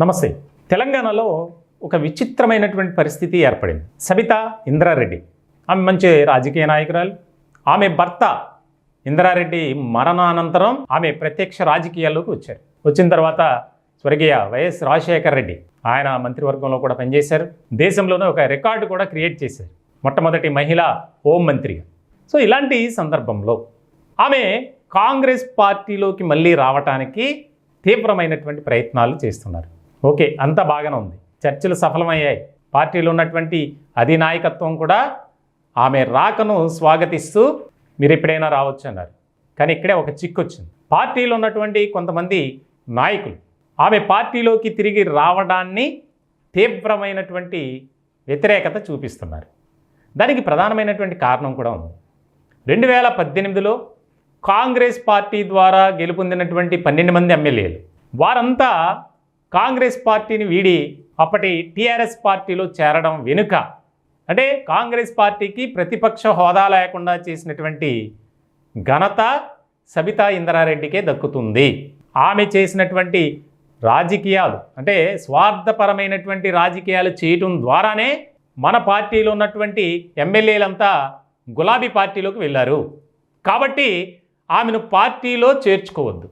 నమస్తే. తెలంగాణలో ఒక విచిత్రమైనటువంటి పరిస్థితి ఏర్పడింది. సబిత ఇంద్రారెడ్డి. ఆమె మంచి రాజకీయ నాయకురాలు. ఆమె భర్త ఇంద్రారెడ్డి మరణానంతరం ఆమె ప్రత్యక్ష రాజకీయాల్లోకి వచ్చారు. వచ్చిన తర్వాత స్వర్గీయ వైఎస్ రాజశేఖర్ రెడ్డి ఆయన మంత్రివర్గంలో కూడా పనిచేశారు. దేశంలోనే ఒక రికార్డు కూడా క్రియేట్ చేశారు. మొట్టమొదటి మహిళా హోం మంత్రిగా సో ఇలాంటి సందర్భంలో ఆమె కాంగ్రెస్ పార్టీలోకి మళ్ళీ రావటానికి తీవ్రమైనటువంటి ప్రయత్నాలు చేస్తున్నారు. ఓకే అంతా బాగానే ఉంది. చర్చలు సఫలమయ్యాయి. పార్టీలో ఉన్నటువంటి అధినాయకత్వం కూడా ఆమె రాకను స్వాగతిస్తూ మీరు ఎప్పుడైనా రావచ్చు అన్నారు. కానీ ఇక్కడే ఒక చిక్కు వచ్చింది. పార్టీలో ఉన్నటువంటి కొంతమంది నాయకులు ఆమె పార్టీలోకి తిరిగి రావడాన్ని తీవ్రమైనటువంటి వ్యతిరేకత చూపిస్తున్నారు. దానికి ప్రధానమైనటువంటి కారణం కూడా ఉంది. రెండు వేల పద్దెనిమిదిలో కాంగ్రెస్ పార్టీ ద్వారా గెలుపొందినటువంటి పన్నెండు మంది ఎమ్మెల్యేలు. వారంతా కాంగ్రెస్ పార్టీని వీడి అప్పటి టీఆర్ఎస్ పార్టీలో చేరడం వెనుక అంటే కాంగ్రెస్ పార్టీకి ప్రతిపక్ష హోదా లేకుండా చేసినటువంటి ఘనత సబితా ఇంద్రారెడ్డికే దక్కుతుంది. ఆమె చేసినటువంటి రాజకీయాలు అంటే స్వార్థపరమైనటువంటి రాజకీయాలు చేయటం ద్వారానే మన పార్టీలో ఉన్నటువంటి ఎమ్మెల్యేలంతా గులాబీ పార్టీలోకి వెళ్ళారు. కాబట్టి ఆమెను పార్టీలో చేర్చుకోవద్దు.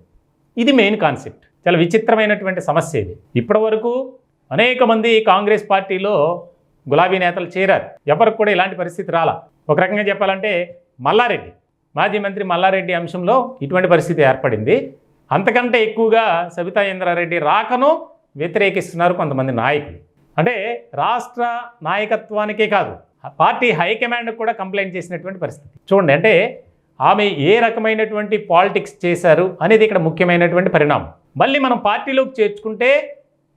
ఇది మెయిన్ కాన్సెప్ట్. చాలా విచిత్రమైనటువంటి సమస్య ఇది. ఇప్పటివరకు అనేక మంది కాంగ్రెస్ పార్టీలో గులాబీ నేతలు చేరారు. ఎవరికి కూడా ఇలాంటి పరిస్థితి రాలా. ఒక రకంగా చెప్పాలంటే మల్లారెడ్డి మాజీ మంత్రి మల్లారెడ్డి అంశంలో ఇటువంటి పరిస్థితి ఏర్పడింది. అంతకంటే ఎక్కువగా సబితా ఇంద్రారెడ్డి రాకను వ్యతిరేకిస్తున్నారు కొంతమంది నాయకులు. అంటే రాష్ట్ర నాయకత్వానికే కాదు పార్టీ హైకమాండ్కి కూడా కంప్లైంట్ చేసినటువంటి పరిస్థితి. చూడండి అంటే ఆమె ఏ రకమైనటువంటి పాలిటిక్స్ చేశారు అనేది ఇక్కడ ముఖ్యమైనటువంటి పరిణామం. మళ్ళీ మనం పార్టీలోకి చేర్చుకుంటే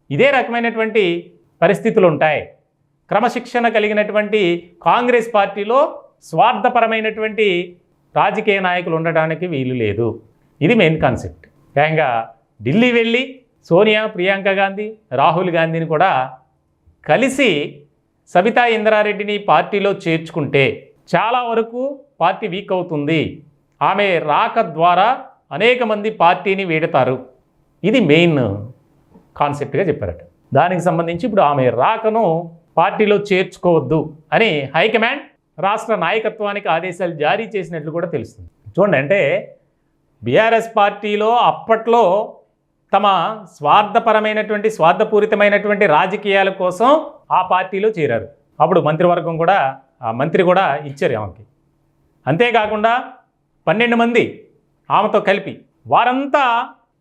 ఇదే రకమైనటువంటి పరిస్థితులు ఉంటాయి. క్రమశిక్షణ కలిగినటువంటి కాంగ్రెస్ పార్టీలో స్వార్థపరమైనటువంటి రాజకీయ నాయకులు ఉండడానికి వీలు లేదు. ఇది మెయిన్ కాన్సెప్ట్. ఏకంగా ఢిల్లీ వెళ్ళి సోనియా ప్రియాంక గాంధీ రాహుల్ గాంధీని కూడా కలిసి సబితా ఇంద్రారెడ్డిని పార్టీలో చేర్చుకుంటే చాలా వరకు పార్టీ వీక్ అవుతుంది. ఆమె రాక ద్వారా అనేక మంది పార్టీని వీడతారు. ఇది మెయిన్ కాన్సెప్ట్గా చెప్పారట. దానికి సంబంధించి ఇప్పుడు ఆమె రాకను పార్టీలో చేర్చుకోవద్దు అని హైకమాండ్ రాష్ట్ర నాయకత్వానికి ఆదేశాలు జారీ చేసినట్లు కూడా తెలుస్తుంది. చూడండి అంటే బీఆర్ఎస్ పార్టీలో అప్పట్లో తమ స్వార్థపరమైనటువంటి స్వార్థపూరితమైనటువంటి రాజకీయాల కోసం ఆ పార్టీలో చేరారు. అప్పుడు మంత్రివర్గం కూడా ఆ మంత్రి కూడా ఇచ్చారు ఆమెకి. అంతేకాకుండా పన్నెండు మంది ఆమెతో కలిపి వారంతా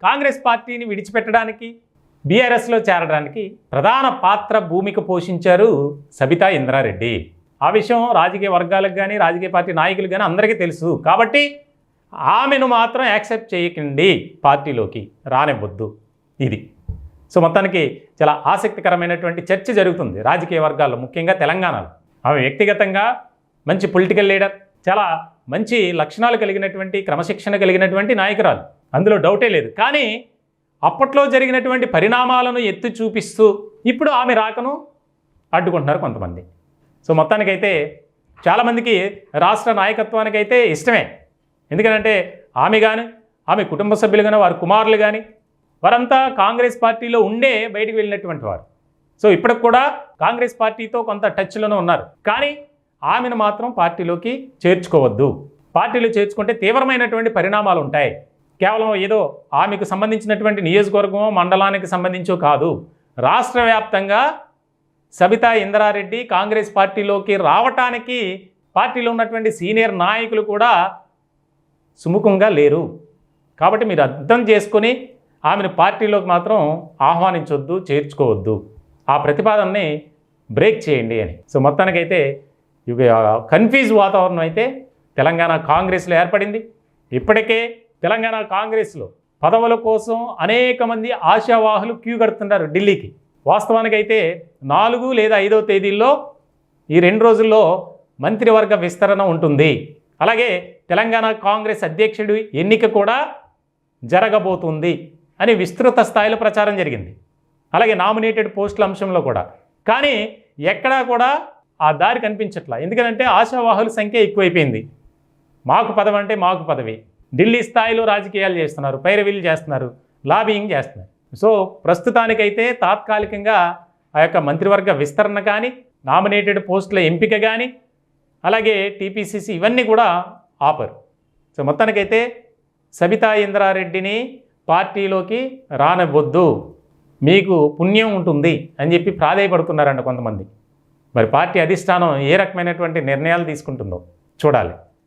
కాంగ్రెస్ పార్టీని విడిచిపెట్టడానికి బీఆర్ఎస్లో చేరడానికి ప్రధాన పాత్ర భూమిక పోషించారు సబితా ఇంద్రారెడ్డి. ఆ విషయం రాజకీయ వర్గాలకు కానీ రాజకీయ పార్టీ నాయకులు కానీ అందరికీ తెలుసు. కాబట్టి ఆమెను మాత్రం యాక్సెప్ట్ చేయకండి పార్టీలోకి రానివ్వద్దు. ఇది. సో మొత్తానికి చాలా ఆసక్తికరమైనటువంటి చర్చ జరుగుతుంది రాజకీయ వర్గాల్లో ముఖ్యంగా తెలంగాణలో. ఆమె వ్యక్తిగతంగా మంచి పొలిటికల్ లీడర్ చాలా మంచి లక్షణాలు కలిగినటువంటి క్రమశిక్షణ కలిగినటువంటి నాయకురాలు. అందులో డౌటే లేదు. కానీ అప్పట్లో జరిగినటువంటి పరిణామాలను ఎత్తి చూపిస్తూ ఇప్పుడు ఆమె రాకను అడ్డుకుంటున్నారు కొంతమంది. సో మొత్తానికైతే చాలామందికి రాష్ట్ర నాయకత్వానికైతే ఇష్టమే. ఎందుకంటే ఆమె కానీ ఆమె కుటుంబ సభ్యులు కానీ వారి కుమారులు కానీ వారంతా కాంగ్రెస్ పార్టీలో ఉండే బయటకు వెళ్ళినటువంటి వారు. సో ఇప్పటికి కూడా కాంగ్రెస్ పార్టీతో కొంత టచ్లోనే ఉన్నారు. కానీ ఆమెను మాత్రం పార్టీలోకి చేర్చుకోవద్దు. పార్టీలో చేర్చుకుంటే తీవ్రమైనటువంటి పరిణామాలు ఉంటాయి. కేవలం ఏదో ఆమెకు సంబంధించినటువంటి నియోజకవర్గం మండలానికి సంబంధించో కాదు. రాష్ట్ర వ్యాప్తంగా సబితా ఇంద్రారెడ్డి కాంగ్రెస్ పార్టీలోకి రావటానికి పార్టీలో ఉన్నటువంటి సీనియర్ నాయకులు కూడా సుముఖంగా లేరు. కాబట్టి మీరు అర్థం చేసుకొని ఆమెను పార్టీలోకి మాత్రం ఆహ్వానించొద్దు చేర్చుకోవద్దు. ఆ ప్రతిపాదనని బ్రేక్ చేయండి అని. సో మొత్తానికైతే కన్ఫ్యూజ్ వాతావరణం అయితే తెలంగాణ కాంగ్రెస్లో ఏర్పడింది. ఇప్పటికే తెలంగాణ కాంగ్రెస్లో పదవుల కోసం అనేక మంది ఆశావాహులు క్యూ కడుతున్నారు ఢిల్లీకి. వాస్తవానికైతే నాలుగు లేదా ఐదో తేదీల్లో ఈ రెండు రోజుల్లో మంత్రివర్గ విస్తరణ ఉంటుంది. అలాగే తెలంగాణ కాంగ్రెస్ అధ్యక్షుడి ఎన్నిక కూడా జరగబోతుంది అని విస్తృత స్థాయిలో ప్రచారం జరిగింది. అలాగే నామినేటెడ్ పోస్టుల అంశంలో కూడా. కానీ ఎక్కడా కూడా ఆ దారి కనిపించట్లా. ఎందుకంటే ఆశావాహుల సంఖ్య ఎక్కువైపోయింది. మాకు పదవి అంటే మాకు పదవి. ఢిల్లీ స్థాయిలో రాజకీయాలు చేస్తున్నారు పైరవీలు చేస్తున్నారు లాబింగ్ చేస్తున్నారు. సో ప్రస్తుతానికైతే తాత్కాలికంగా ఆ యొక్క మంత్రివర్గ విస్తరణ కానీ నామినేటెడ్ పోస్టుల ఎంపిక కానీ అలాగే టీపీసీసీ ఇవన్నీ కూడా ఆపరు. సో మొత్తానికైతే సబితా ఇంద్రారెడ్డిని పార్టీలోకి రానివ్వద్దు. మీకు పుణ్యం ఉంటుంది అని చెప్పి ప్రాధేయపడుతున్నారంట కొంతమంది. మరి పార్టీ అధిష్టానం ఏ రకమైనటువంటి నిర్ణయాలు తీసుకుంటుందో చూడాలి.